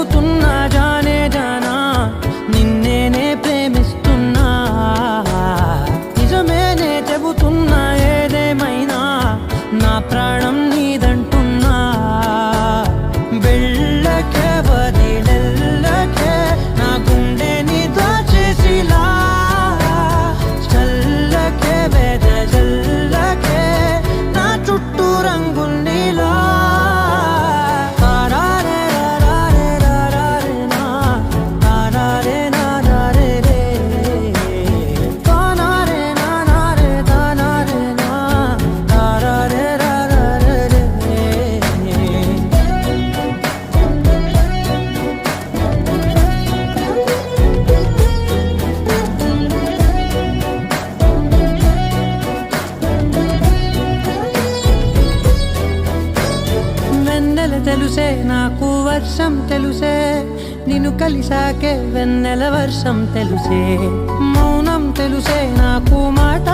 చెబుతున్నా తెలుసే నాకు వర్షం తెలుసే. నిన్ను కలిసాకే వెన్నెల వర్షం తెలుసే. మౌనం తెలుసే నాకు మాట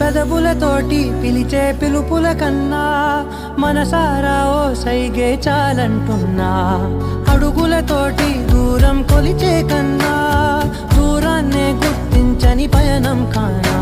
పెదవులతోటి పిలిచే పిలుపుల కన్నా మనసారా ఓ సైగే చాలంటున్నా. అడుగులతోటి దూరం కొలిచే కన్నా దూరాన్నే గుర్తించని పయనం కానా.